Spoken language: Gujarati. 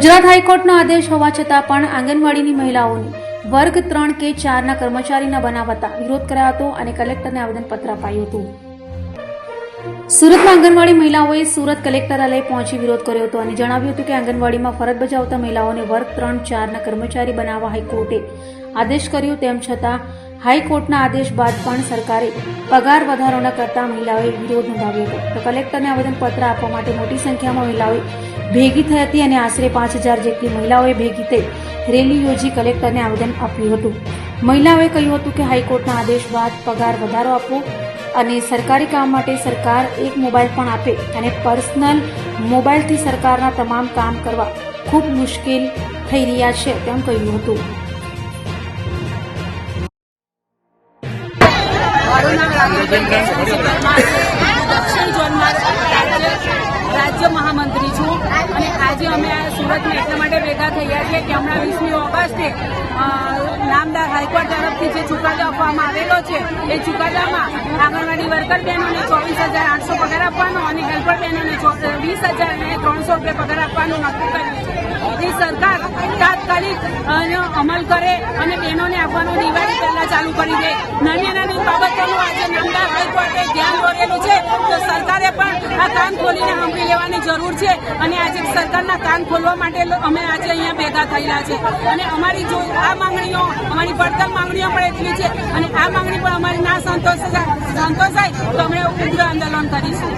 ગુજરાત હાઈકોર્ટનો આદેશ હોવા છતાં પણ આંગણવાડીની મહિલાઓની વર્ગ ત્રણ કે ચારના કર્મચારીના બનાવતા વિરોધ કરાયો હતો અને કલેક્ટરને આવેદનપત્ર અપાયું હતું. સુરતમાં આંગણવાડી મહિલાઓએ સુરત કલેક્ટરાલય પહોંચી વિરોધ કર્યો હતો અને જણાવ્યું હતું કે આંગણવાડીમાં ફરજ બજાવતા મહિલાઓને વર્ગ ત્રણ, ચારના કર્મચારી બનાવવા હાઈકોર્ટે આદેશ કર્યો. તેમ છતાં હાઈકોર્ટના આદેશ બાદ પણ સરકારે પગાર વધારો ન કરતા મહિલાઓએ વિરોધ નોંધાવ્યો હતો. તો કલેક્ટરને આવેદનપત્ર આપવા માટે મોટી સંખ્યામાં મહિલાઓએ ભેગી થઈ હતી અને આશરે પાંચ હજાર જેટલી મહિલાઓએ ભેગી થઈ રેલી યોજી કલેક્ટરને આવેદન આપ્યું હતું. મહિલાઓએ કહ્યું હતું કે હાઈકોર્ટના આદેશ બાદ પગાર વધારો આપવો અને સરકારી કામ માટે સરકાર એક મોબાઈલ પણ આપે અને પર્સનલ મોબાઈલથી સરકારના તમામ કામ કરવા ખૂબ મુશ્કેલ થઈ રહ્યા છે તેમ કહ્યું હતું. રાજ્ય મહામંત્રી છું અને આજે અમે સુરતમાં એટલા માટે ભેગા થયા છીએ કે હમણાં વીસમી ઓગસ્ટે તરફથી જે ચુકાદો આપવામાં આવેલો છે, એ ચુકાદામાં આંગણવાડી વર્કર બહેનોને ચોવીસ હજાર આઠસો પગાર આપવાનો અને હેલ્પર બહેનોને વીસ હજાર અને ત્રણસો રૂપિયા પગાર આપવાનું નક્કી કર્યું છે. એ સરકાર તાત્કાલિક અમલ કરે અને બહેનોને આપવાનું દિવાળી પહેલા ચાલુ કરી દે. નાની નાની બાબતોનું આજે નામદાર હાઈકોર્ટે ધ્યાન દોરેલું છે તો સરકારે પણ આ કાન ખોલીને જરૂર છે અને આજે સરકારના કાન ખોલવા માટે અમે આજે અહીંયા ભેગા થયેલા છે. અને અમારી જો આ માંગણીઓ અમારી પડતર માંગણીઓ પણ એટલી છે. અને આ માંગણી પણ અમારી ના સંતોષ સંતોષાય તો અમે ઉગ્ર આંદોલન કરીશું.